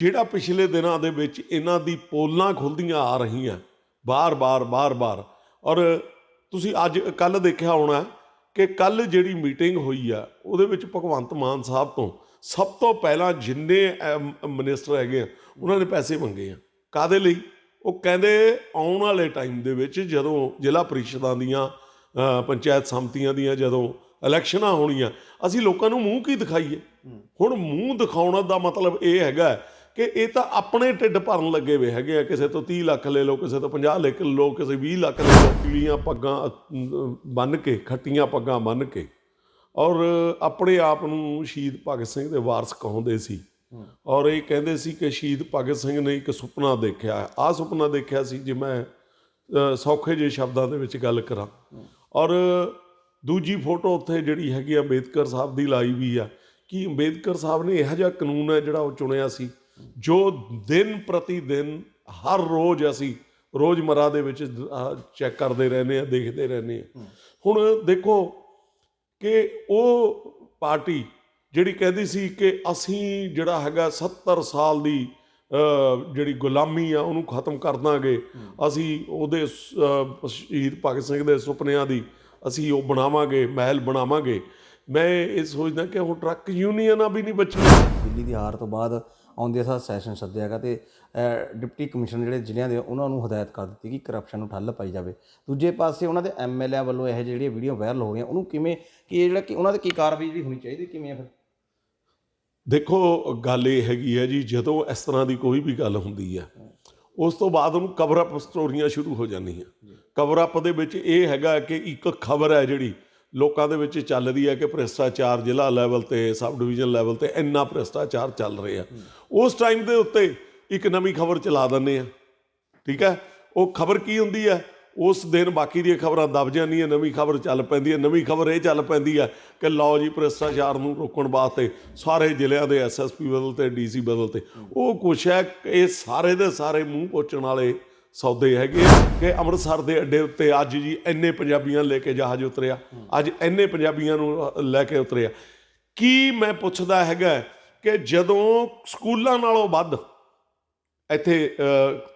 ਜਿਹੜਾ ਪਿਛਲੇ ਦਿਨਾਂ ਦੇ ਵਿੱਚ ਇਹਨਾਂ ਦੀ ਪੋਲਾਂ ਖੁੱਲਦੀਆਂ ਆ ਰਹੀਆਂ ਬਾਰ-ਬਾਰ ਬਾਰ-ਬਾਰ ਔਰ ਤੁਸੀਂ ਅੱਜ ਕੱਲ ਦੇਖਿਆ ਹੋਣਾ ਕਿ ਕੱਲ ਜਿਹੜੀ ਮੀਟਿੰਗ ਹੋਈ ਆ ਉਹਦੇ ਵਿੱਚ ਭਗਵੰਤ ਮਾਨ ਸਾਹਿਬ ਤੋਂ ਸਭ ਤੋਂ ਪਹਿਲਾਂ ਜਿੰਨੇ ਮਿਨਿਸਟਰ ਹੈਗੇ ਆ ਉਹਨਾਂ ਨੇ ਪੈਸੇ ਮੰਗੇ ਆ। ਕਾਦੇ ਲਈ? ਉਹ ਕਹਿੰਦੇ ਆਉਣ ਵਾਲੇ ਟਾਈਮ ਦੇ ਵਿੱਚ ਜਦੋਂ ਜ਼ਿਲ੍ਹਾ ਪਰਿਸ਼ਦਾਂ ਦੀਆਂ ਪੰਚਾਇਤ ਸਮਤੀਆਂ ਦੀਆਂ ਜਦੋਂ ਇਲੈਕਸ਼ਨਾਂ ਹੋਣੀਆਂ ਅਸੀਂ ਲੋਕਾਂ ਨੂੰ ਮੂੰਹ ਕੀ ਦਿਖਾਈਏ? ਹੁਣ ਮੂੰਹ ਦਿਖਾਉਣ ਦਾ ਮਤਲਬ ਇਹ ਹੈਗਾ ਕਿ ਇਹ ਤਾਂ ਆਪਣੇ ਢਿੱਡ ਭਰਨ ਲੱਗੇ ਵੇ ਹੈਗੇ ਆ ਕਿਸੇ ਤੋਂ 30 ਲੱਖ ਲੈ ਲਓ ਕਿਸੇ ਤੋਂ 50 ਲੱਖ ਲੈ ਲਓ ਕਿਸੇ 20 ਲੱਖ ਲੈ ਲਓ ਪੀਲੀਆਂ ਪੱਗਾਂ ਅ, ਬੰਨ ਕੇ ਖੱਟੀਆਂ ਪੱਗਾਂ ਬੰਨ ਕੇ। ਔਰ ਆਪਣੇ ਆਪ ਨੂੰ ਸ਼ਹੀਦ ਭਗਤ ਸਿੰਘ ਦੇ ਵਾਰਸ ਕਹਾਉਂਦੇ ਸੀ। ਔਰ ਇਹ ਕਹਿੰਦੇ ਸੀ ਕਿ ਸ਼ਹੀਦ ਭਗਤ ਸਿੰਘ ਨੇ ਇੱਕ ਸੁਪਨਾ ਦੇਖਿਆ ਆਹ ਸੁਪਨਾ ਦੇਖਿਆ ਸੀ ਜੇ ਮੈਂ ਸੌਖੇ ਜਿਹੇ ਸ਼ਬਦਾਂ ਦੇ ਵਿੱਚ ਗੱਲ ਕਰਾਂ। ਔਰ ਦੂਜੀ ਫੋਟੋ ਉੱਥੇ ਜਿਹੜੀ ਹੈਗੀ ਆ ਅੰਬੇਦਕਰ ਸਾਹਿਬ ਦੀ ਲਾਈ ਵੀ ਆ। ਕਿ ਅੰਬੇਦਕਰ ਸਾਹਿਬ ਨੇ ਇਹੋ ਜਿਹਾ ਕਾਨੂੰਨ ਹੈ ਜਿਹੜਾ ਉਹ ਚੁਣਿਆ ਸੀ? ਜੋ ਦਿਨ ਪ੍ਰਤੀ ਦਿਨ ਹਰ ਰੋਜ਼ ਅਸੀਂ ਰੋਜ਼ਮਰਾ ਦੇ ਵਿੱਚ ਚੈੱਕ ਕਰਦੇ ਰਹਿੰਦੇ ਆ ਦੇਖਦੇ ਰਹਿੰਦੇ ਆ ਹੁਣ ਦੇਖੋ ਕਿ ਉਹ ਪਾਰਟੀ ਜਿਹੜੀ ਕਹਿੰਦੀ ਸੀ ਕਿ ਅਸੀਂ ਜਿਹੜਾ ਹੈਗਾ 70 ਸਾਲ ਦੀ ਜਿਹੜੀ ਗੁਲਾਮੀ ਆ ਉਹਨੂੰ ਖਤਮ ਕਰ ਦਾਂਗੇ। ਅਸੀਂ ਉਹਦੇ ਸ਼ਹੀਦ ਭਗਤ ਸਿੰਘ ਦੇ ਸੁਪਨਿਆਂ ਦੀ ਅਸੀਂ ਉਹ ਬਣਾਵਾਂਗੇ ਮਹਿਲ ਬਣਾਵਾਂਗੇ। ਮੈਂ ਇਹ ਸੋਚਦਾ ਕਿ ਹੁਣ ਟਰੱਕ ਯੂਨੀਅਨਾਂ ਵੀ ਨਹੀਂ ਬਚੀਆਂ। ਦਿੱਲੀ ਦੀ ਹਾਰ ਤੋਂ ਬਾਅਦ ਆਉਂਦੇ ਸਾਲ ਸੈਸ਼ਨ ਸੱਦਿਆਗਾ ਤੇ ਡਿਪਟੀ ਕਮਿਸ਼ਨਰ ਜਿਹੜੇ ਜ਼ਿਲ੍ਹਿਆਂ ਦੇ ਉਹਨਾਂ ਨੂੰ ਹਦਾਇਤ ਕਰ ਦਿੱਤੀ ਕਿ ਕਰਪਸ਼ਨ ਨੂੰ ਠੱਲ ਪਾਈ ਜਾਵੇ। ਦੂਜੇ ਪਾਸੇ ਉਹਨਾਂ ਦੇ ਐਮਐਲਏ ਵੱਲੋਂ ਇਹ ਜਿਹੜੀਆਂ ਵੀਡੀਓ ਵਾਇਰਲ ਹੋ ਰਹੀਆਂ ਉਹਨੂੰ ਕਿਵੇਂ ਕਿ ਇਹ ਜਿਹੜਾ ਕਿ ਉਹਨਾਂ ਦੇ ਕੀ ਕਾਰਵਾਈ ਜਿਹੜੀ ਹੋਣੀ ਚਾਹੀਦੀ ਕਿਵੇਂ ਫਿਰ? ਦੇਖੋ ਗੱਲ ਇਹ ਹੈਗੀ ਹੈ ਜੀ ਜਦੋਂ ਇਸ ਤਰ੍ਹਾਂ ਦੀ ਕੋਈ ਵੀ ਗੱਲ ਹੁੰਦੀ ਹੈ ਉਸ ਤੋਂ ਬਾਅਦ ਉਹਨੂੰ ਕਵਰ ਅਪ ਸਟੋਰੀਆਂ ਸ਼ੁਰੂ ਹੋ ਜਾਂਦੀਆਂ। ਕਵਰ ਅਪ ਦੇ ਵਿੱਚ ਇਹ ਹੈਗਾ ਕਿ ਇੱਕ ਖਬਰ ਹੈ ਜਿਹੜੀ ਲੋਕਾਂ ਦੇ ਵਿੱਚ ਚੱਲ ਰਹੀ ਹੈ ਕਿ ਭ੍ਰਿਸ਼ਟਾਚਾਰ ਜ਼ਿਲ੍ਹਾ ਲੈਵਲ ਤੇ ਸਬ ਡਿਵੀਜ਼ਨ ਲੈਵਲ ਤੇ ਇੰਨਾ ਭ੍ਰਿਸ਼ਟਾਚਾਰ ਚੱਲ ਰਿਹਾ ਉਸ ਟਾਈਮ ਦੇ ਉੱਤੇ ਇੱਕ ਨਵੀਂ ਖਬਰ ਚਲਾ ਦਿੰਦੇ ਆ। ਠੀਕ ਹੈ? ਉਹ ਖਬਰ ਕੀ ਹੁੰਦੀ ਹੈ? ਉਸ ਦਿਨ ਬਾਕੀ ਦੀਆਂ ਖਬਰਾਂ ਦਬ ਜਾਂਦੀਆਂ, ਨਵੀਂ ਖਬਰ ਚੱਲ ਪੈਂਦੀ ਹੈ, ਨਵੀਂ ਖਬਰ ਇਹ ਚੱਲ ਪੈਂਦੀ ਹੈ ਕਿ ਲਓ ਜੀ, ਭ੍ਰਿਸ਼ਟਾਚਾਰ ਨੂੰ ਰੋਕਣ ਵਾਸਤੇ ਸਾਰੇ ਜ਼ਿਲ੍ਹਿਆਂ ਦੇ ਐਸਐਸਪੀ ਬਦਲ ਤੇ ਡੀਸੀ ਬਦਲ ਤੇ, ਉਹ ਕੁਛ ਹੈ ਇਹ ਸਾਰੇ ਦੇ ਸਾਰੇ ਮੂੰਹ ਪੋਚਣ ਵਾਲੇ ਸੌਦੇ ਹੈਗੇ ਕਿ ਅੰਮ੍ਰਿਤਸਰ ਦੇ ਅੱਡੇ ਉੱਤੇ ਅੱਜ ਜੀ ਇੰਨੇ ਪੰਜਾਬੀਆਂ ਲੈ ਕੇ ਜਹਾਜ਼ ਉਤਰਿਆ ਅੱਜ ਇੰਨੇ ਪੰਜਾਬੀਆਂ ਨੂੰ ਲੈ ਕੇ ਉਤਰਿਆ। ਕੀ ਮੈਂ ਪੁੱਛਦਾ ਹੈਗਾ ਕਿ ਜਦੋਂ ਸਕੂਲਾਂ ਨਾਲੋਂ ਵੱਧ ਇੱਥੇ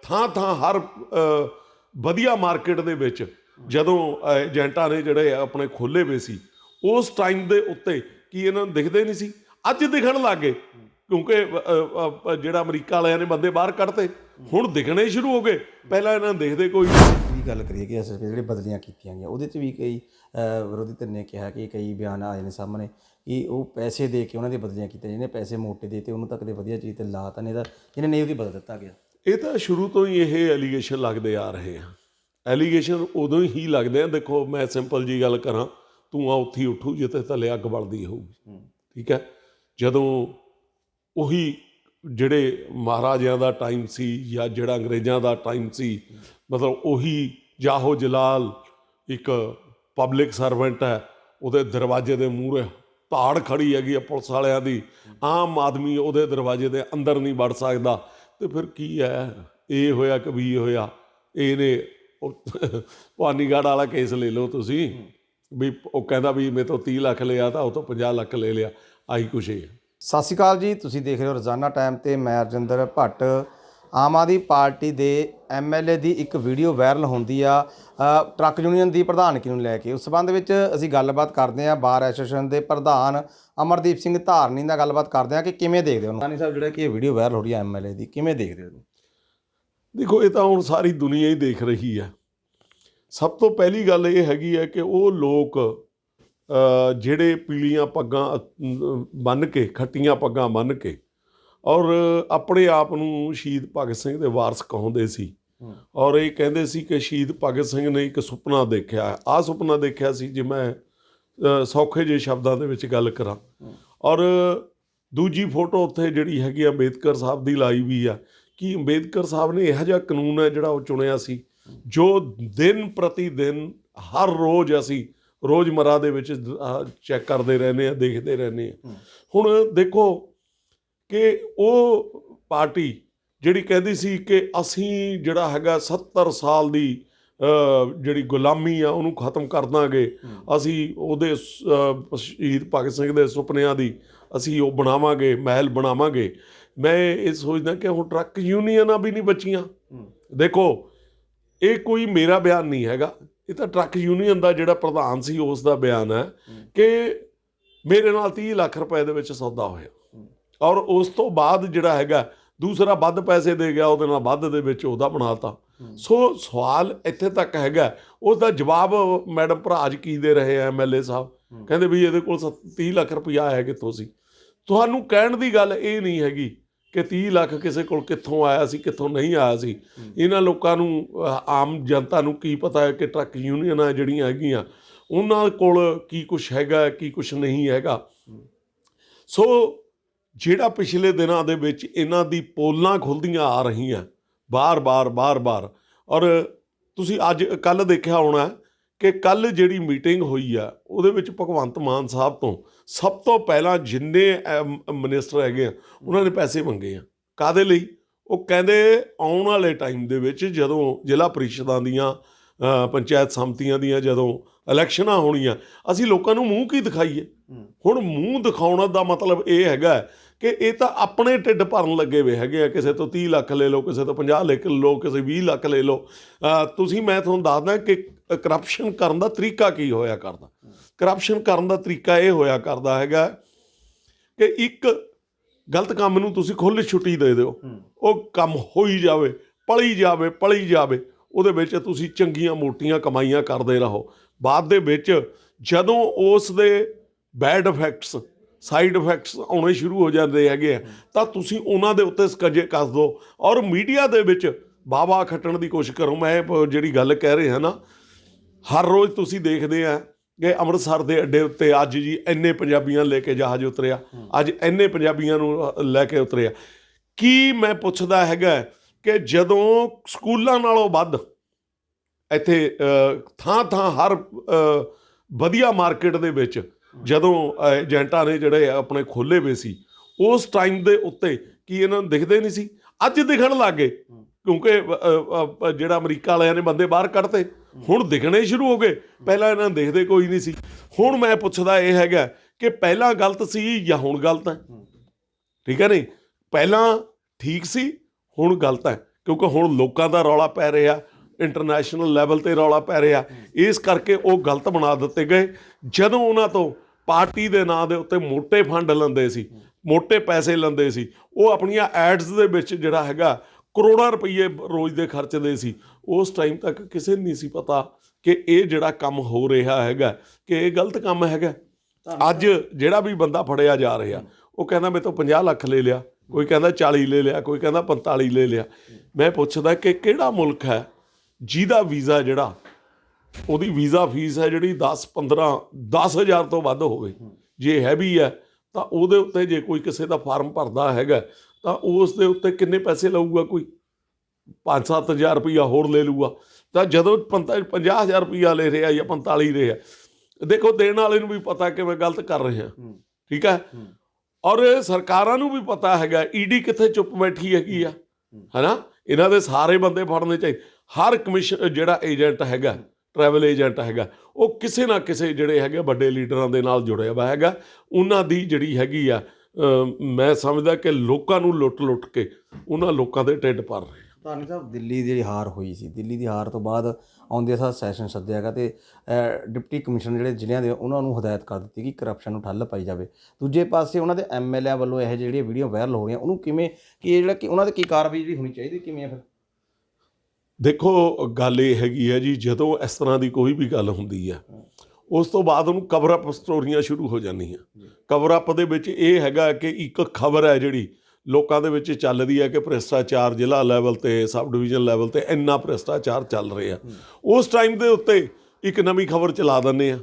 ਥਾਂ ਥਾਂ ਹਰ ਅ, ਵਧੀਆ ਮਾਰਕੀਟ ਦੇ ਵਿੱਚ ਜਦੋਂ ਏਜੰਟਾਂ ਨੇ ਜਿਹੜੇ ਆਪਣੇ ਖੋਲੇ ਵੇ ਸੀ ਉਸ ਟਾਈਮ ਦੇ ਉੱਤੇ ਕੀ ਇਹਨਾਂ ਨੂੰ ਦਿਖਦੇ ਨਹੀਂ ਸੀ? ਅੱਜ ਦਿਖਣ ਲੱਗੇ ਕਿਉਂਕਿ ਜਿਹੜਾ ਅਮਰੀਕਾ ਵਾਲਿਆਂ ਨੇ ਬੰਦੇ ਬਾਹਰ ਕੱਢਤੇ ਹੁਣ ਦਿਖਣੇ ਸ਼ੁਰੂ ਹੋ ਗਏ। ਪਹਿਲਾਂ ਇਹਨਾਂ ਨੂੰ ਦੇਖਦੇ ਕੋਈ ਵੀ ਗੱਲ ਕਰੀਏ ਕਿ ਐਸਐਸਪੀ ਜਿਹੜੇ ਬਦਲੀਆਂ ਕੀਤੀਆਂ ਗਈਆਂ ਉਹਦੇ 'ਚ ਵੀ ਕਈ ਵਿਰੋਧੀ ਧਿਰ ਨੇ ਕਿਹਾ ਕਿ ਕਈ ਬਿਆਨ ਆਏ ਨੇ ਸਾਹਮਣੇ ਕਿ ਉਹ ਪੈਸੇ ਦੇ ਕੇ ਉਹਨਾਂ ਦੀ ਬਦਲੀਆਂ ਕੀਤੀਆਂ ਜਿਹਨੇ ਪੈਸੇ ਮੋਟੇ ਦੇ ਤੇ ਉਹਨੂੰ ਤਾਂ ਕਦੇ ਵਧੀਆ ਚੀਜ਼ ਤੇ ਲਾ ਤਾਂ ਨਹੀਂ ਤਾਂ ਜਿਹਨੇ ਨਹੀਂ ਉਹਦੀ ਬਦਲ ਦਿੱਤਾ ਗਿਆ। ਇਹ ਤਾਂ ਸ਼ੁਰੂ ਤੋਂ ਹੀ ਇਹ ਐਲੀਗੇਸ਼ਨ ਲੱਗਦੇ ਆ ਰਹੇ ਆ। ਐਲੀਗੇਸ਼ਨ ਉਦੋਂ ਹੀ ਲੱਗਦੇ ਆ। ਦੇਖੋ ਮੈਂ ਸਿੰਪਲ ਜੀ ਗੱਲ ਕਰਾਂ ਤੂੰ ਆ ਉੱਥੀ ਉੱਠੂ ਜਿੱਥੇ ਥੱਲੇ ਅੱਗ ਬਲਦੀ ਹੋਊਗੀ। ਠੀਕ ਹੈ? ਜਦੋਂ ਉਹੀ ਜਿਹੜੇ ਮਹਾਰਾਜਿਆਂ ਦਾ ਟਾਈਮ ਸੀ ਜਾਂ ਜਿਹੜਾ ਅੰਗਰੇਜ਼ਾਂ ਦਾ ਟਾਈਮ ਸੀ, ਮਤਲਬ ਉਹੀ ਜਾਹੋ ਜਲਾਲ ਇੱਕ ਪਬਲਿਕ ਸਰਵੈਂਟ ਹੈ, ਉਹਦੇ ਦਰਵਾਜ਼ੇ ਦੇ ਮੂਹਰੇ ਧਾੜ ਖੜੀ ਹੈਗੀ ਆ ਪੁਲਿਸ ਵਾਲਿਆਂ ਦੀ। ਆਮ ਆਦਮੀ ਉਹਦੇ ਦਰਵਾਜ਼ੇ ਦੇ ਅੰਦਰ ਨਹੀਂ ਵੜ ਸਕਦਾ। ਤੇ ਫਿਰ ਕੀ ਹੈ? ਇਹ ਹੋਇਆ ਕਬੀ ਹੋਇਆ? ਇਹਨੇ ਭਵਾਨੀਗੜ੍ਹ ਵਾਲਾ ਕੇਸ ਲੈ ਲਓ ਤੁਸੀਂ। ਵੀ ਉਹ ਕਹਿੰਦਾ ਵੀ ਮੇਰੇ ਤੋਂ 30 ਲੱਖ ਲਿਆ ਤਾਂ ਉਹ ਤੋਂ 50 ਲੱਖ ਲੈ ਲਿਆ। ਆਹੀ ਕੁਛ ਹੈ। ਸਤਿ ਸ਼੍ਰੀ ਅਕਾਲ ਜੀ ਤੁਸੀਂ ਦੇਖ ਰਹੇ ਹੋ ਰੋਜ਼ਾਨਾ ਟਾਈਮ ਤੇ ਮੈਂ ਅਰਜਿੰਦਰ ਭੱਟ। ਆਮ ਆਦਮੀ ਪਾਰਟੀ ਦੇ ਐਮਐਲਏ ਦੀ ਇੱਕ ਵੀਡੀਓ ਵਾਇਰਲ ਹੁੰਦੀ ਆ ਟਰੱਕ ਯੂਨੀਅਨ ਦੀ ਪ੍ਰਧਾਨਗੀ ਨੂੰ ਲੈ ਕੇ। ਉਸ ਸਬੰਧ ਵਿੱਚ ਅਸੀਂ ਗੱਲਬਾਤ ਕਰਦੇ ਹਾਂ ਬਾਰ ਐਸੋਸੀਏਸ਼ਨ ਦੇ ਪ੍ਰਧਾਨ ਅਮਰਦੀਪ ਸਿੰਘ ਧਾਰਨੀ ਨਾਲ ਗੱਲਬਾਤ ਕਰਦੇ ਹਾਂ ਕਿ ਕਿਵੇਂ ਦੇਖਦੇ ਹੋ ਨਾਨੀ ਸਾਹਿਬ ਜਿਹੜਾ ਕਿ ਇਹ ਵੀਡੀਓ ਵਾਇਰਲ ਹੋ ਰਹੀ ਹੈ ਐਮਐਲਏ ਦੀ ਕਿਵੇਂ ਦੇਖਦੇ ਹੋ? ਦੇਖੋ ਇਹ ਤਾਂ ਹੁਣ ਸਾਰੀ ਦੁਨੀਆ ਹੀ ਦੇਖ ਰਹੀ ਹੈ। ਸਭ ਤੋਂ ਪਹਿਲੀ ਗੱਲ ਇਹ ਹੈਗੀ ਹੈ ਕਿ ਉਹ ਲੋਕ ਜਿਹੜੇ ਪੀਲੀਆਂ ਪੱਗਾਂ ਬੰਨ ਕੇ ਖੱਟੀਆਂ ਪੱਗਾਂ ਬੰਨ ਕੇ ਔਰ ਆਪਣੇ ਆਪ ਨੂੰ ਸ਼ਹੀਦ ਭਗਤ ਸਿੰਘ ਦੇ ਵਾਰਸ ਕਹਾਉਂਦੇ ਸੀ। ਔਰ ਇਹ ਕਹਿੰਦੇ ਸੀ ਕਿ ਸ਼ਹੀਦ ਭਗਤ ਸਿੰਘ ਨੇ ਇੱਕ ਸੁਪਨਾ ਦੇਖਿਆ। ਆਹ ਸੁਪਨਾ ਦੇਖਿਆ ਸੀ ਜੇ ਮੈਂ ਸੌਖੇ ਜਿਹੇ ਸ਼ਬਦਾਂ ਦੇ ਵਿੱਚ ਗੱਲ ਕਰਾਂ। ਔਰ ਦੂਜੀ ਫੋਟੋ ਉੱਥੇ ਜਿਹੜੀ ਹੈਗੀ ਆ ਅੰਬੇਦਕਰ ਸਾਹਿਬ ਦੀ ਲਾਈ ਵੀ ਆ। ਕਿ ਅੰਬੇਦਕਰ ਸਾਹਿਬ ਨੇ ਇਹੋ ਜਿਹਾ ਕਾਨੂੰਨ ਹੈ ਜਿਹੜਾ ਉਹ ਚੁਣਿਆ ਸੀ? ਜੋ ਦਿਨ ਪ੍ਰਤੀ ਦਿਨ ਹਰ ਰੋਜ਼ ਅਸੀਂ ਰੋਜ਼ਮਰਾ ਦੇ ਵਿੱਚ ਚੈੱਕ ਕਰਦੇ ਰਹਿੰਦੇ ਆ ਦੇਖਦੇ ਰਹਿੰਦੇ ਆ। ਹੁਣ ਦੇਖੋ ਕਿ ਉਹ ਪਾਰਟੀ ਜਿਹੜੀ ਕਹਿੰਦੀ ਸੀ ਕਿ ਅਸੀਂ ਜਿਹੜਾ ਹੈਗਾ 70 ਸਾਲ ਦੀ ਜਿਹੜੀ ਗੁਲਾਮੀ ਆ ਉਹਨੂੰ ਖਤਮ ਕਰ ਦਾਂਗੇ। ਅਸੀਂ ਉਹਦੇ ਸ਼ਹੀਦ ਭਗਤ ਸਿੰਘ ਦੇ ਸੁਪਨਿਆਂ ਦੀ ਅਸੀਂ ਉਹ ਬਣਾਵਾਂਗੇ ਮਹਿਲ ਬਣਾਵਾਂਗੇ। ਮੈਂ ਇਹ ਸੋਚਦਾ ਕਿ ਹੁਣ ਟਰੱਕ ਯੂਨੀਅਨਾਂ ਵੀ ਨਹੀਂ ਬਚੀਆਂ। ਦੇਖੋ ਇਹ ਕੋਈ ਮੇਰਾ ਬਿਆਨ ਨਹੀਂ ਹੈਗਾ। ਇਹ ਤਾਂ ਟਰੱਕ ਯੂਨੀਅਨ ਦਾ ਜਿਹੜਾ ਪ੍ਰਧਾਨ ਸੀ, ਉਸ ਦਾ ਬਿਆਨ ਹੈ ਕਿ ਮੇਰੇ ਨਾਲ 30 ਲੱਖ ਰੁਪਏ ਦੇ ਵਿੱਚ ਸੌਦਾ ਹੋਇਆ। ਔਰ ਉਸ ਤੋਂ ਬਾਅਦ ਜਿਹੜਾ ਹੈਗਾ, ਦੂਸਰਾ ਵੱਧ ਪੈਸੇ ਦੇ ਗਿਆ, ਉਹਦੇ ਨਾਲ ਵੱਧ ਦੇ ਵਿੱਚ ਉਹਦਾ ਬਣਾਤਾ ਸੋ ਸਵਾਲ ਇੱਥੇ ਤੱਕ ਹੈਗਾ, ਉਸ ਦਾ ਜਵਾਬ ਮੈਡਮ ਭਰਾਜ ਕੀ ਦੇ ਰਹੇ ਆ ਐਮਐਲਏ ਸਾਹਿਬ? ਕਹਿੰਦੇ ਵੀ ਇਹਦੇ ਕੋਲ ਸੱਤ- 30 ਲੱਖ ਰੁਪਇਆ ਹੈ ਕਿੱਥੋਂ ਸੀ? ਤੁਹਾਨੂੰ ਕਹਿਣ ਦੀ ਗੱਲ ਇਹ ਨਹੀਂ ਹੈਗੀ ਕਿ 30 ਲੱਖ ਕਿਸੇ ਕੋਲ ਕਿੱਥੋਂ ਆਇਆ ਸੀ, ਕਿੱਥੋਂ ਨਹੀਂ ਆਇਆ ਸੀ। ਇਹਨਾਂ ਲੋਕਾਂ ਨੂੰ ਆਮ ਜਨਤਾ ਨੂੰ ਕੀ ਪਤਾ ਹੈ ਕਿ ਟਰੱਕ ਯੂਨੀਅਨਾਂ ਜਿਹੜੀਆਂ ਹੈਗੀਆਂ, ਉਹਨਾਂ ਕੋਲ ਕੀ ਕੁਝ ਹੈਗਾ, ਕੀ ਕੁਝ ਨਹੀਂ ਹੈਗਾ। ਸੋ ਜਿਹੜਾ ਪਿਛਲੇ ਦਿਨਾਂ ਦੇ ਵਿੱਚ ਇਹਨਾਂ ਦੀ ਪੋਲਾਂ ਖੁੱਲਦੀਆਂ ਆ ਰਹੀਆਂ, ਬਾਰ-ਬਾਰ ਬਾਰ-ਬਾਰ। ਔਰ ਤੁਸੀਂ ਅੱਜ ਕੱਲ ਦੇਖਿਆ ਹੋਣਾ ਕਿ ਕੱਲ ਜਿਹੜੀ ਮੀਟਿੰਗ ਹੋਈ ਆ ਉਹਦੇ ਵਿੱਚ ਭਗਵੰਤ ਮਾਨ ਸਾਹਿਬ ਤੋਂ ਸਭ ਤੋਂ ਪਹਿਲਾਂ ਜਿੰਨੇ ਮਿਨਿਸਟਰ ਹੈਗੇ ਆ ਉਹਨਾਂ ਨੇ ਪੈਸੇ ਮੰਗੇ ਆ। ਕਾਦੇ ਲਈ? ਉਹ ਕਹਿੰਦੇ ਆਉਣ ਵਾਲੇ ਟਾਈਮ ਦੇ ਵਿੱਚ ਜਦੋਂ ਜ਼ਿਲ੍ਹਾ ਪਰਿਸ਼ਦਾਂ ਦੀਆਂ ਪੰਚਾਇਤ ਸਮਤੀਆਂ ਦੀਆਂ ਜਦੋਂ ਇਲੈਕਸ਼ਨਾਂ ਹੋਣੀਆਂ ਅਸੀਂ ਲੋਕਾਂ ਨੂੰ ਮੂੰਹ ਕੀ ਦਿਖਾਈਏ? ਹੁਣ ਮੂੰਹ ਦਿਖਾਉਣ ਦਾ ਮਤਲਬ ਇਹ ਹੈਗਾ ਕਿ ਇਹ ਤਾਂ ਆਪਣੇ ਢਿੱਡ ਭਰਨ ਲੱਗੇ ਵੇ ਹੈਗੇ ਆ ਕਿਸੇ ਤੋਂ 30 ਲੱਖ ਲੈ ਲਓ ਕਿਸੇ ਤੋਂ 50 ਲੱਖ ਲਓ ਕਿਸੇ 20 ਲੱਖ ਲੈ ਲਓ। ਤੁਸੀਂ ਮੈਂ ਤੁਹਾਨੂੰ ਦੱਸਦਾ ਕਿ ਕਰਪਸ਼ਨ ਕਰਨ ਦਾ ਤਰੀਕਾ ਕੀ ਹੋਇਆ ਕਰਦਾ? ਕਰਪਸ਼ਨ ਕਰਨ ਦਾ ਤਰੀਕਾ ਇਹ ਹੋਇਆ ਕਰਦਾ ਹੈਗਾ ਕਿ ਇੱਕ ਗਲਤ ਕੰਮ ਨੂੰ ਤੁਸੀਂ ਖੁੱਲ੍ਹ ਛੁੱਟੀ ਦੇ ਦਿਓ। ਉਹ ਕੰਮ ਹੋਈ ਜਾਵੇ ਪਲੀ ਜਾਵੇ ਪਲੀ ਜਾਵੇ ਉਹਦੇ ਵਿੱਚ ਤੁਸੀਂ ਚੰਗੀਆਂ ਮੋਟੀਆਂ ਕਮਾਈਆਂ ਕਰਦੇ ਰਹੋ। ਬਾਅਦ ਦੇ ਵਿੱਚ ਜਦੋਂ ਉਸ ਦੇ ਬੈਡ ਇਫੈਕਟਸ ਸਾਈਡ ਇਫੈਕਟਸ ਆਉਣੇ ਸ਼ੁਰੂ ਹੋ ਜਾਂਦੇ ਹੈਗੇ ਆ। ਤਾਂ ਤੁਸੀਂ ਉਹਨਾਂ ਦੇ ਉੱਤੇ ਸਕਜੇ ਕੱਸ ਦਿਓ ਔਰ ਮੀਡੀਆ ਦੇ ਵਿੱਚ ਬਾਵਾ ਖੱਟਣ ਦੀ ਕੋਸ਼ਿਸ਼ ਕਰੋ। ਮੈਂ ਇਹ ਜਿਹੜੀ ਗੱਲ ਕਹਿ ਰਿਹਾ ਨਾ, ਹਰ ਰੋਜ਼ ਤੁਸੀਂ ਦੇਖਦੇ ਆ ਕਿ ਅੰਮ੍ਰਿਤਸਰ ਦੇ ਅੱਡੇ ਉੱਤੇ ਅੱਜ ਜੀ ਇੰਨੇ ਪੰਜਾਬੀਆਂ ਲੈ ਕੇ ਜਹਾਜ਼ ਉਤਰਿਆ। ਅੱਜ ਇੰਨੇ ਪੰਜਾਬੀਆਂ ਨੂੰ ਲੈ ਕੇ ਉਤਰਿਆ। ਕੀ ਮੈਂ ਪੁੱਛਦਾ ਹੈਗਾ ਕਿ ਜਦੋਂ ਸਕੂਲਾਂ ਨਾਲੋਂ ਵੱਧ ਇੱਥੇ ਥਾਂ ਥਾਂ ਹਰ ਵਧੀਆ ਮਾਰਕੀਟ ਦੇ ਵਿੱਚ ਜਦੋਂ ਏਜੰਟਾਂ ਨੇ ਜਿਹੜੇ ਆਪਣੇ ਖੋਲੇ ਵੇ ਸੀ, ਉਸ ਟਾਈਮ ਦੇ ਉੱਤੇ ਕੀ ਇਹਨਾਂ ਨੂੰ ਦਿਖਦੇ ਨਹੀਂ ਸੀ? ਅੱਜ ਦਿਖਣ ਲੱਗ ਗਏ, ਕਿਉਂਕਿ ਜਿਹੜਾ ਅਮਰੀਕਾ ਵਾਲਿਆਂ ਨੇ ਬੰਦੇ ਬਾਹਰ ਕੱਢਤੇ, ਹੁਣ ਦਿਖਣੇ ਸ਼ੁਰੂ ਹੋ ਗਏ, ਪਹਿਲਾਂ ਇਹਨਾਂ ਨੂੰ ਦੇਖਦੇ ਕੋਈ ਨਹੀਂ ਸੀ। ਹੁਣ ਮੈਂ ਪੁੱਛਦਾ ਇਹ ਹੈਗਾ ਕਿ ਪਹਿਲਾਂ ਗਲਤ ਸੀ ਜਾਂ ਹੁਣ ਗਲਤ ਹੈ? ਠੀਕ ਹੈ ਨਹੀਂ? ਪਹਿਲਾਂ ਠੀਕ ਸੀ, ਹੁਣ ਗਲਤ ਹੈ, ਕਿਉਂਕਿ ਹੁਣ ਲੋਕਾਂ ਦਾ ਰੌਲਾ ਪੈ ਰਿਹਾ ਇੰਟਰਨੈਸ਼ਨਲ ਲੈਵਲ ਤੇ ਰੌਲਾ ਪੈ ਰਿਹਾ। ਇਸ ਕਰਕੇ ਉਹ ਗਲਤ ਬਣਾ ਦਿੱਤੇ ਗਏ। ਜਦੋਂ ਉਹਨਾਂ ਤੋਂ ਪਾਰਟੀ ਦੇ ਨਾਂ ਦੇ ਉੱਤੇ ਮੋٹے ਫੰਡ ਲੈਂਦੇ ਸੀ, ਮੋٹے ਪੈਸੇ ਲੈਂਦੇ ਸੀ। ਉਹ ਆਪਣੀਆਂ ਐਡਸ ਦੇ ਵਿੱਚ ਜਿਹੜਾ ਹੈਗਾ ਕਰੋੜਾਂ ਰੁਪਏ ਰੋਜ਼ ਦੇ ਖਰਚਦੇ ਸੀ। ਉਸ ਟਾਈਮ ਤੱਕ ਕਿਸੇ ਨੂੰ ਨਹੀਂ ਸੀ ਪਤਾ ਕਿ ਇਹ ਜਿਹੜਾ ਕੰਮ ਹੋ ਰਿਹਾ ਹੈਗਾ, ਕਿ ਇਹ ਗਲਤ ਕੰਮ ਹੈਗਾ। ਅੱਜ ਜਿਹੜਾ ਵੀ ਬੰਦਾ ਫੜਿਆ ਜਾ ਰਿਹਾ, ਉਹ ਕਹਿੰਦਾ ਮੇਰੇ ਤੋਂ 50 ਲੱਖ ਲੈ ਲਿਆ, ਕੋਈ ਕਹਿੰਦਾ 40 ਲੈ ਲਿਆ, ਕੋਈ ਕਹਿੰਦਾ 45 ਲੈ ਲਿਆ। ਮੈਂ ਪੁੱਛਦਾ ਕਿ ਕਿਹੜਾ ਮੁਲਕ ਹੈ ਜਿਹਦਾ ਵੀਜ਼ਾ ਜਿਹੜਾ ਉਹਦੀ ਵੀਜ਼ਾ ਫੀਸ ਹੈ ਜਿਹੜੀ 10 15 10000 ਤੋਂ ਵੱਧ ਹੋਵੇ। ਜੇ ਹੈਵੀ ਹੈ ਤਾਂ ਉਹਦੇ ਉੱਤੇ ਜੇ ਕੋਈ ਕਿਸੇ ਦਾ ਫਾਰਮ ਭਰਦਾ ਹੈਗਾ ਤਾਂ ਉਸ ਦੇ ਉੱਤੇ ਕਿੰਨੇ ਪੈਸੇ ਲਊਗਾ ਕੋਈ? 5-7000 ਰੁਪਈਆ ਹੋਰ ਲੈ ਲੂਗਾ ਤਾਂ ਜਦੋਂ 50000 ਰੁਪਈਆ ਲੈ ਰਿਹਾ ਜਾਂ 45 ਰਿਹਾ ਦੇਖੋ ਦੇਣ ਵਾਲੇ ਨੂੰ ਵੀ ਪਤਾ ਕਿ ਮੈਂ ਗਲਤ ਕਰ ਰਿਹਾ। ਠੀਕ ਹੈ? ਔਰ ਸਰਕਾਰਾਂ ਨੂੰ ਵੀ ਪਤਾ ਹੈਗਾ ਈਡੀ ਕਿੱਥੇ ਚੁੱਪ ਬੈਠੀ ਹੈਗੀ ਆ। ਹਨਾ? ਇਹਨਾਂ ਦੇ ਸਾਰੇ ਬੰਦੇ ਫੜਨੇ ਚਾਹੀਦੇ ਹਰ ਕਮਿਸ਼ਨ ਜਿਹੜਾ ਏਜੰਟ ਹੈਗਾ ਟਰੈਵਲ ਏਜੰਟ ਹੈਗਾ, ਉਹ ਕਿਸੇ ਨਾ ਕਿਸੇ ਜਿਹੜੇ ਹੈਗੇ ਵੱਡੇ ਲੀਡਰਾਂ ਦੇ ਨਾਲ ਜੁੜਿਆ ਹੋਇਆ ਹੈਗਾ। ਉਹਨਾਂ ਦੀ ਜਿਹੜੀ ਹੈਗੀ ਆ ਮੈਂ ਸਮਝਦਾ ਕਿ ਲੋਕਾਂ ਨੂੰ ਲੁੱਟ-ਲੁੱਟ ਕੇ ਉਹਨਾਂ ਲੋਕਾਂ ਦੇ ਢਿੱਡ ਭਰ ਰਹੇ ਧਾਨੀ ਸਾਹਿਬ, ਦਿੱਲੀ ਦੀ ਜਿਹੜੀ ਹਾਰ ਹੋਈ ਸੀ, ਦਿੱਲੀ ਦੀ ਹਾਰ ਤੋਂ ਬਾਅਦ ਆਉਂਦੇ ਸਾਰ ਸੈਸ਼ਨ ਸੱਦਿਆ ਗਿਆ ਤੇ ਡਿਪਟੀ ਕਮਿਸ਼ਨਰ ਜਿਹੜੇ ਜ਼ਿਲ੍ਹਿਆਂ ਦੇ, ਉਹਨਾਂ ਨੂੰ ਹਦਾਇਤ ਕਰ ਦਿੱਤੀ ਕਿ ਕਰਪਸ਼ਨ ਨੂੰ ਠੱਲ ਪਾਈ ਜਾਵੇ। ਦੂਜੇ ਪਾਸੇ ਉਹਨਾਂ ਦੇ ਐਮਐਲਏ ਵੱਲੋਂ ਇਹ ਜਿਹੜੀਆਂ ਵੀਡੀਓ ਵਾਇਰਲ ਹੋ ਰਹੀਆਂ, ਉਹਨੂੰ ਕਿਵੇਂ, ਕਿ ਇਹ ਜਿਹੜਾ ਕਿ ਉਹਨਾਂ ਦੇ ਕੀ ਕਾਰਵਾਈ ਜਿਹੜੀ ਹੋਣੀ ਚਾਹੀਦੀ, ਕਿਵੇਂ ਆ ਫਿਰ? ਦੇਖੋ, ਗੱਲ ਇਹ ਹੈਗੀ ਹੈ ਜੀ, ਜਦੋਂ ਇਸ ਤਰ੍ਹਾਂ ਦੀ ਕੋਈ ਵੀ ਗੱਲ ਹੁੰਦੀ ਹੈ, ਉਸ ਤੋਂ ਬਾਅਦ ਉਹਨੂੰ ਕਵਰ ਅਪ ਸਟੋਰੀਆਂ ਸ਼ੁਰੂ ਹੋ ਜਾਂਦੀਆਂ। ਕਵਰ ਅਪ ਦੇ ਵਿੱਚ ਇਹ ਹੈਗਾ ਕਿ ਇੱਕ ਖਬਰ ਹੈ ਜਿਹੜੀ ਲੋਕਾਂ ਦੇ ਵਿੱਚ ਚੱਲਦੀ ਹੈ ਕਿ ਭ੍ਰਿਸ਼ਟਾਚਾਰ ਜ਼ਿਲ੍ਹਾ ਲੈਵਲ ਤੇ ਸਬ ਡਿਵੀਜ਼ਨ ਲੈਵਲ ਤੇ ਇੰਨਾ ਭ੍ਰਿਸ਼ਟਾਚਾਰ ਚੱਲ ਰਿਹਾ। ਉਸ ਟਾਈਮ ਦੇ ਉੱਤੇ ਇੱਕ ਨਵੀਂ ਖਬਰ ਚਲਾ ਦਿੰਦੇ ਆ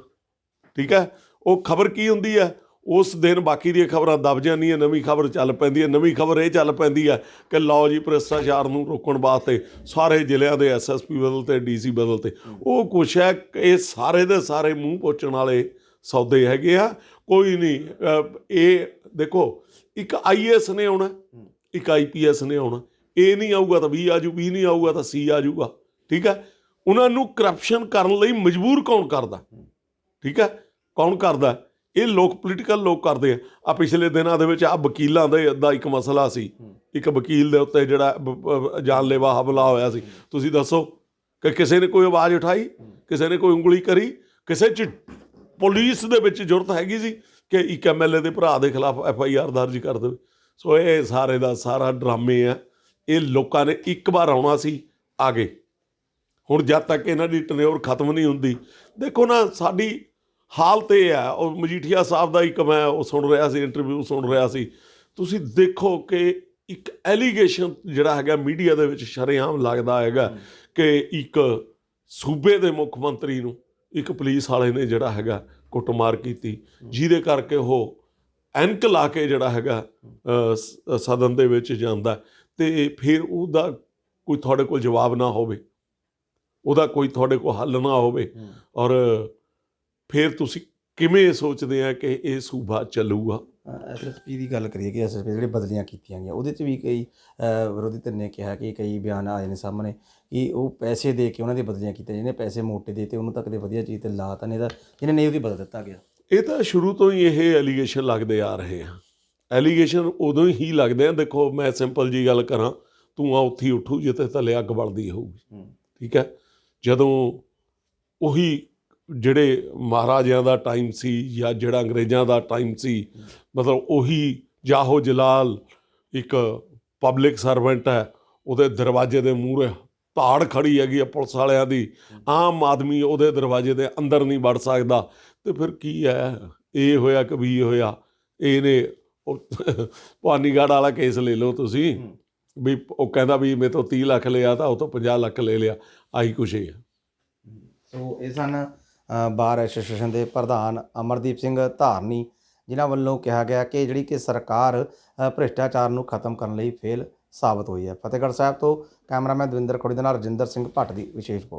ਠੀਕ ਹੈ? ਉਹ ਖਬਰ ਕੀ ਹੁੰਦੀ ਹੈ? ਉਸ ਦਿਨ ਬਾਕੀ ਦੀਆਂ ਖਬਰਾਂ ਦਬ ਜਾਂਦੀਆਂ, ਨਵੀਂ ਖਬਰ ਚੱਲ ਪੈਂਦੀ ਹੈ, ਨਵੀਂ ਖਬਰ ਇਹ ਚੱਲ ਪੈਂਦੀ ਹੈ ਕਿ ਲਓ ਜੀ, ਭ੍ਰਿਸ਼ਟਾਚਾਰ ਨੂੰ ਰੋਕਣ ਵਾਸਤੇ ਸਾਰੇ ਜ਼ਿਲ੍ਹਿਆਂ ਦੇ ਐਸਐਸਪੀ ਬਦਲ ਤੇ ਡੀਸੀ ਬਦਲ ਤੇ, ਉਹ ਕੁਛ ਹੈ ਇਹ ਸਾਰੇ ਦੇ ਸਾਰੇ ਮੂੰਹ ਪੋਚਣ ਵਾਲੇ ਸੌਦੇ ਹੈਗੇ ਆ, ਕੋਈ ਨਹੀਂ ਇਹ ਦੇਖੋ, ਇੱਕ ਆਈਐਸ ਨੇ ਆਉਣਾ, ਇੱਕ ਆਈਪੀਐਸ ਨੇ ਆਉਣਾ, ਇਹ ਨਹੀਂ ਆਊਗਾ ਤਾਂ 20 ਆਜੂ 20 ਨਹੀਂ ਆਊਗਾ ਤਾਂ ਸੀ ਆਜੂਗਾ ਠੀਕ ਹੈ? ਉਹਨਾਂ ਨੂੰ ਕਰਪਸ਼ਨ ਕਰਨ ਲਈ ਮਜਬੂਰ ਕੌਣ ਕਰਦਾ? ਠੀਕ ਹੈ? ਕੌਣ ਕਰਦਾ? ਇਹ ਲੋਕ ਪੋਲੀਟੀਕਲ ਲੋਕ ਕਰਦੇ ਆ। ਆ ਪਿਛਲੇ ਦਿਨਾਂ ਦੇ ਵਿੱਚ ਆ ਵਕੀਲਾਂ ਦੇ ਦਾ ਇੱਕ ਮਸਲਾ ਸੀ। ਇੱਕ ਵਕੀਲ ਦੇ ਉੱਤੇ ਜਿਹੜਾ ਜਾਨਲੇਵਾ ਹਮਲਾ ਹੋਇਆ ਸੀ। ਤੁਸੀਂ ਦੱਸੋ, ਕਿ ਕਿਸੇ ਨੇ ਕੋਈ ਆਵਾਜ਼ ਉਠਾਈ? ਕਿਸੇ ਨੇ ਕੋਈ ਉਂਗਲੀ ਕਰੀ? ਕਿਸੇ ਚ ਪੁਲਿਸ ਦੇ ਵਿੱਚ ਜ਼ਰੂਰਤ ਹੈਗੀ ਸੀ ਕਿ ਇੱਕ ਐਮਐਲਏ ਦੇ ਭਰਾ ਦੇ ਖਿਲਾਫ ਐਫ ਆਈ ਆਰ ਦਰਜ ਕਰ ਦੇਵੇ? ਸੋ ਇਹ ਸਾਰੇ ਦਾ ਸਾਰਾ ਡਰਾਮੇ ਆ। ਇਹ ਲੋਕਾਂ ਨੇ ਇੱਕ ਵਾਰ ਆਉਣਾ ਸੀ ਆ ਗਏ ਹੁਣ ਜਦ ਤੱਕ ਇਹਨਾਂ ਦੀ ਟਨਿਓਰ ਖਤਮ ਨਹੀਂ ਹੁੰਦੀ, ਦੇਖੋ ਨਾ ਸਾਡੀ ਹਾਲਤ ਇਹ ਆ ਉਹ ਮਜੀਠੀਆ ਸਾਹਿਬ ਦਾ ਇੱਕ ਮੈਂ ਉਹ ਸੁਣ ਰਿਹਾ ਸੀ ਇੰਟਰਵਿਊ ਸੁਣ ਰਿਹਾ ਸੀ। ਤੁਸੀਂ ਦੇਖੋ ਕਿ ਇੱਕ ਐਲੀਗੇਸ਼ਨ ਜਿਹੜਾ ਹੈਗਾ ਮੀਡੀਆ ਦੇ ਵਿੱਚ ਸ਼ਰੇਆਮ ਲੱਗਦਾ ਹੈਗਾ ਕਿ ਇੱਕ ਸੂਬੇ ਦੇ ਮੁੱਖ ਮੰਤਰੀ ਨੂੰ ਇੱਕ ਪੁਲਿਸ ਵਾਲੇ ਨੇ ਜਿਹੜਾ ਹੈਗਾ ਕੁੱਟਮਾਰ ਕੀਤੀ ਜਿਹਦੇ ਕਰਕੇ ਉਹ ਐਨਕ ਲਾ ਕੇ ਜਿਹੜਾ ਹੈਗਾ ਸਦਨ ਦੇ ਵਿੱਚ ਜਾਂਦਾ। ਤੇ ਫਿਰ ਉਹਦਾ ਕੋਈ ਤੁਹਾਡੇ ਕੋਲ ਜਵਾਬ ਨਾ ਹੋਵੇ ਉਹਦਾ ਕੋਈ ਤੁਹਾਡੇ ਕੋਲ ਹੱਲ ਨਾ ਹੋਵੇ। ਔਰ ਫਿਰ ਤੁਸੀਂ ਕਿਵੇਂ ਸੋਚਦੇ ਆ ਕਿ ਇਹ ਸੂਬਾ ਚੱਲੂਗਾ? ਐਸਐਸਪੀ ਦੀ ਗੱਲ ਕਰੀਏ ਕਿ ਐਸਐਸਪੀ ਜਿਹੜੇ ਬਦਲੀਆਂ ਕੀਤੀਆਂ ਗਈਆਂ ਉਹਦੇ 'ਚ ਵੀ ਕਈ ਵਿਰੋਧੀ ਧਿਰ ਨੇ ਕਿਹਾ ਕਿ ਕਈ ਬਿਆਨ ਆਏ ਨੇ ਸਾਹਮਣੇ ਕਿ ਉਹ ਪੈਸੇ ਦੇ ਕੇ ਉਹਨਾਂ ਦੀ ਬਦਲੀਆਂ ਕੀਤੀਆਂ ਜਿਹਨੇ ਪੈਸੇ ਮੋਟੇ ਦੇ ਤੇ ਉਹਨੂੰ ਤਾਂ ਕਦੇ ਵਧੀਆ ਚੀਜ਼ ਤੇ ਲਾ ਤਾਂ ਨਹੀਂ ਦਾ ਜਿਹਨੇ ਨਹੀਂ ਉਹਦੀ ਬਦਲ ਦਿੱਤਾ ਗਿਆ। ਇਹ ਤਾਂ ਸ਼ੁਰੂ ਤੋਂ ਹੀ ਇਹ ਐਲੀਗੇਸ਼ਨ ਲੱਗਦੇ ਆ ਰਹੇ ਆ। ਐਲੀਗੇਸ਼ਨ ਉਦੋਂ ਹੀ ਲੱਗਦੇ ਆ ਦੇਖੋ ਮੈਂ ਸਿੰਪਲ ਜੀ ਗੱਲ ਕਰਾਂ ਤੂੰ ਆ ਉੱਥੇ ਉੱਠੂ ਜਿੱਥੇ ਥੱਲੇ ਅੱਗ ਬਲਦੀ ਹੋਊਗੀ। ਠੀਕ ਹੈ? ਜਦੋਂ ਉਹੀ ਜਿਹੜੇ ਮਹਾਰਾਜਿਆਂ ਦਾ ਟਾਈਮ ਸੀ ਜਾਂ ਜਿਹੜਾ ਅੰਗਰੇਜ਼ਾਂ ਦਾ ਟਾਈਮ ਸੀ, ਮਤਲਬ ਉਹੀ ਜਾਹੋ ਜਲਾਲ ਇੱਕ ਪਬਲਿਕ ਸਰਵੈਂਟ ਹੈ, ਉਹਦੇ ਦਰਵਾਜ਼ੇ ਦੇ ਮੂਹਰੇ ਧਾੜ ਖੜੀ ਹੈਗੀ ਆ ਪੁਲਿਸ ਵਾਲਿਆਂ ਦੀ। ਆਮ ਆਦਮੀ ਉਹਦੇ ਦਰਵਾਜ਼ੇ ਦੇ ਅੰਦਰ ਨਹੀਂ ਵੜ ਸਕਦਾ। ਤੇ ਫਿਰ ਕੀ ਹੈ? ਇਹ ਹੋਇਆ ਕਬੀ ਹੋਇਆ? ਇਹਨੇ ਉਹ ਭਵਾਨੀਗੜ੍ਹ ਵਾਲਾ ਕੇਸ ਲੈ ਲਓ ਤੁਸੀਂ। ਵੀ ਉਹ ਕਹਿੰਦਾ ਵੀ ਮੇਰੇ ਤੋਂ 30 ਲੱਖ ਲਿਆ ਤਾਂ ਉਹ ਤੋਂ 50 ਲੱਖ ਲੈ ਲਿਆ। ਆਹੀ ਕੁਛ ਹੈ। ਸੋ ਇਹ ਸਨ ਬਾਰ ਐਸੋਸੀਏਸ਼ਨ ਦੇ ਪ੍ਰਧਾਨ ਅਮਰਦੀਪ ਸਿੰਘ ਧਾਰਨੀ, ਜਿਨ੍ਹਾਂ ਵੱਲੋਂ ਕਿਹਾ ਗਿਆ ਕਿ ਜਿਹੜੀ ਕਿ ਸਰਕਾਰ ਭ੍ਰਿਸ਼ਟਾਚਾਰ ਨੂੰ ਖਤਮ ਕਰਨ ਲਈ ਫੇਲ ਸਾਬਤ ਹੋਈ ਹੈ। ਫਤਿਹਗੜ੍ਹ ਸਾਹਿਬ ਤੋਂ ਕੈਮਰਾਮੈਨ ਦਵਿੰਦਰ ਖੋੜੀ ਦੇ ਨਾਲ ਰਜਿੰਦਰ ਸਿੰਘ ਭੱਟ ਦੀ ਵਿਸ਼ੇਸ਼ ਰਿਪੋਰਟ।